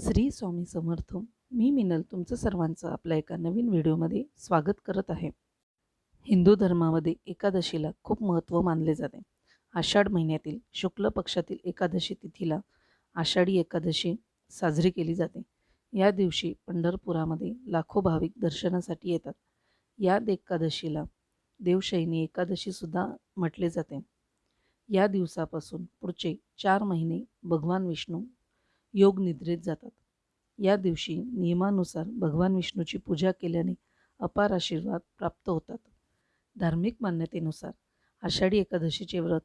श्री स्वामी समर्थ मी मिनल तुमचं सर्वांचं आपल्या एका नवीन व्हिडिओमध्ये स्वागत करत आहे. हिंदू धर्मामध्ये एकादशीला खूप महत्त्व मानले जाते. आषाढ महिन्यातील शुक्ल पक्षातील एकादशी तिथीला आषाढी एकादशी साजरी केली जाते. या दिवशी पंढरपुरामध्ये लाखो भाविक दर्शनासाठी येतात. या एकादशीला देवशयनी एकादशीसुद्धा म्हटले जाते. या दिवसापासून पुढचे चार महिने भगवान विष्णू योग निद्रेत जातात. या दिवशी नियमानुसार भगवान विष्णूची पूजा केल्याने अपार आशीर्वाद प्राप्त होतात. धार्मिक मान्यतेनुसार आषाढी एकादशीचे व्रत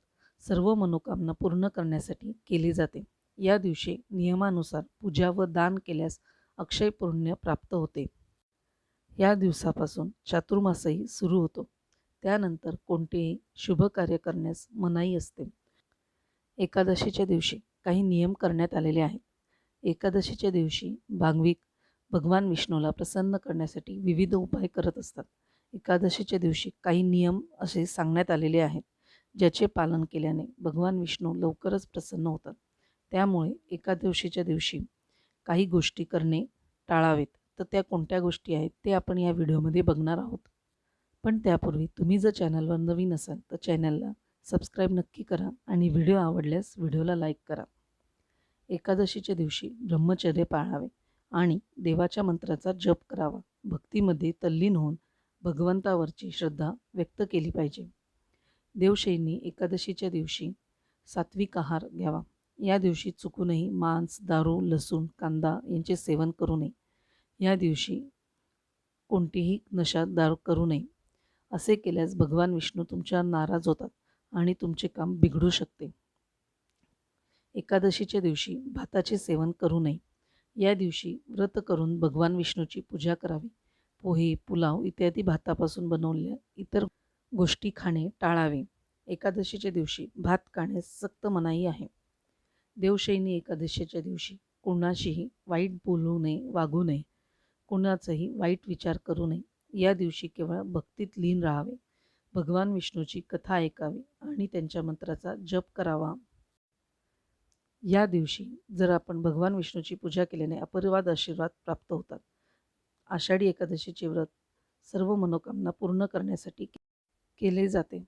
सर्व मनोकामना पूर्ण करण्यासाठी केले जाते. या दिवशी नियमानुसार पूजा व दान केल्यास अक्षय पुण्य प्राप्त होते. या दिवसापासून चातुर्मासही सुरू होतो. त्यानंतर कोणतेही शुभ कार्य करण्यास मनाई असते. एकादशीच्या दिवशी काही नियम करण्यात आलेले आहेत. एकादशीच्या दिवशी भांगविक भगवान विष्णूला प्रसन्न करण्यासाठी विविध उपाय करत असतात. एकादशीच्या दिवशी काही नियम असे सांगण्यात आलेले आहेत ज्याचे पालन केल्याने भगवान विष्णू लवकरच प्रसन्न होतात. त्यामुळे एकादशीच्या दिवशी काही गोष्टी करणे टाळावेत. तर त्या कोणत्या गोष्टी आहेत ते आपण या व्हिडिओमध्ये बघणार आहोत. पण त्यापूर्वी तुम्ही जर चॅनलवर नवीन असाल तर चॅनलला सबस्क्राईब नक्की करा आणि व्हिडिओ आवडल्यास व्हिडिओला लाईक करा. एकादशीच्या दिवशी ब्रह्मचर्य पाळावे आणि देवाच्या मंत्राचा जप करावा. भक्तीमध्ये तल्लीन होऊन भगवंतावरची श्रद्धा व्यक्त केली पाहिजे. देवशैनी एकादशीच्या दिवशी सात्विक आहार घ्यावा. या दिवशी चुकूनही मांस दारू लसूण कांदा यांचे सेवन करू नये. या दिवशी कोणतीही नशा दारू करू नये. असे केल्यास भगवान विष्णू तुमच्यावर नाराज होतात आणि तुमचे काम बिघडू शकते. एकादशीच्या दिवशी भाताचे सेवन करू नये. या दिवशी व्रत करून भगवान विष्णूची पूजा करावी. पोहे पुलाव इत्यादी भातापासून बनवलेल्या इतर गोष्टी खाणे टाळावे. एकादशीच्या दिवशी भात खाण्यास सक्त मनाई आहे. देवशैनी एकादशीच्या दिवशी कोणाशीही वाईट बोलू नये वागू नये. कुणाचाही वाईट विचार करू नये. या दिवशी केवळ भक्तीत लीन राहावे. भगवान विष्णूची कथा ऐकावी आणि त्यांच्या मंत्राचा जप करावा. या दिवशी जर आपण भगवान विष्णूची पूजा केल्याने अपरिवाद आशीर्वाद प्राप्त होतात. आषाढी एकादशीचे व्रत सर्व मनोकामना पूर्ण करण्यासाठी केले जाते.